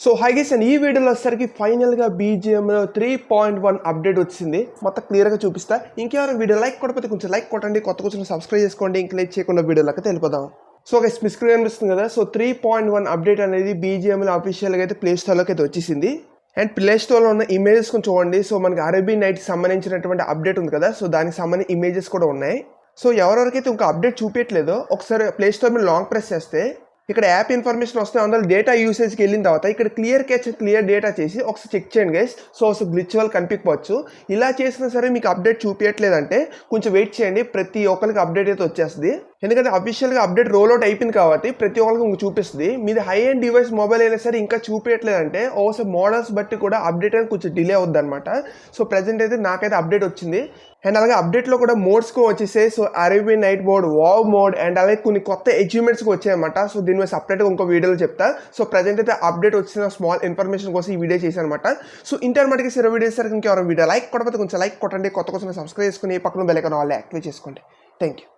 So హైగేస్ and ఈ వీడియోలో వచ్చేసరికి ఫైనల్గా బీజిఎంలో త్రీ పాయింట్ వన్ అప్డేట్ వచ్చింది. మొత్తం క్లియర్గా చూపిస్తా. ఇంకెవరైనా వీడియో లైక్ కొట్టకపోతే కొంచెం లైక్ కొట్టండి. కొత్త కొంచెం సబ్స్క్రైబ్ చేసుకోండి. ఇంక లైక్ చేయకుండా వీడియోలకి తెలిపోదాం. సో ఒక మీ స్క్రీన్ కదా? So three point one update అనేది బీజిఎంలో అఫీషియల్గా అయితే ప్లే స్టోర్లోకి అయితే వచ్చేసింది. అండ్ ప్లే స్టోర్లో ఉన్న ఇమేజెస్ కొంచెం చూడండి. సో మనకి అరేబీ నైట్ సంబంధించినటువంటి అప్డేట్ ఉంది కదా? సో దానికి సంబంధించి ఇమేజెస్ కూడా ఉన్నాయి. సో ఎవరెవరికైతే ఇంకా అప్డేట్ చూపించలేదో ఒకసారి ప్లే స్టోర్ మీద లాంగ్ ప్రెస్ చేస్తే ఇక్కడ యాప్ ఇన్ఫర్మేషన్ వస్తే అందులో డేటా యూసేజ్కి వెళ్ళిన తర్వాత ఇక్కడ క్లియర్ క్యాచ్ క్లియర్ డేటా చేసి ఒకసారి చెక్ చేయండి గైస్ సో అసలు గ్లిచ్ కనిపించవచ్చు. ఇలా చేసినా సరే మీకు అప్డేట్ చూపించట్లేదంటే కొంచెం వెయిట్ చేయండి. ప్రతి ఒక్కరికి అప్డేట్ అయితే వచ్చేస్తుంది. ఎందుకంటే అఫీషియల్గా అప్డేట్ రోల్ అవుట్ అయిపోయింది కాబట్టి ప్రతి ఒక్కరికి ఇంక చూపిస్తుంది. మీది హై అండ్ డివైస్ మొబైల్ అయినా సరే ఇంకా చూపించట్లేదంటే ఓసారి మోడల్స్ బట్టి కూడా అప్డేట్ అనేది కొంచెం డిలే అవుద్ది అనమాట సో ప్రజెంట్ అయితే నాకైతే అప్డేట్ వచ్చింది. అండ్ అలాగే అప్డేట్లో కూడా మోడ్స్కి వచ్చేసే వచ్చేసాయి. So Arabian night mode wow mode and అలాగే కొన్ని కొత్త అచీవ్మెంట్స్కి వచ్చాయన్నమాట సో దీని మీద సపరేట్గా ఇంకో వీడియోలో చెప్తా. సో ప్రజెంట్ అయితే అప్డేట్ వచ్చిన స్మాల్ ఇన్ఫర్మేషన్ కోసం ఈ వీడియో చేశాను అనమాట సో ఇంటర్మీడియట్కి సిరో వీడియో సరికి ఇంకెవరైనా వీడియో లైక్ కొట్టకపోతే కొంచెం లైక్ కొట్టండి. కొత్త కోసం సబ్స్క్రైబ్ చేసుకుని పక్కన బెల్ ఐకాన్ వాళ్ళు యాక్టివేట్ చేసుకోండి. Thank you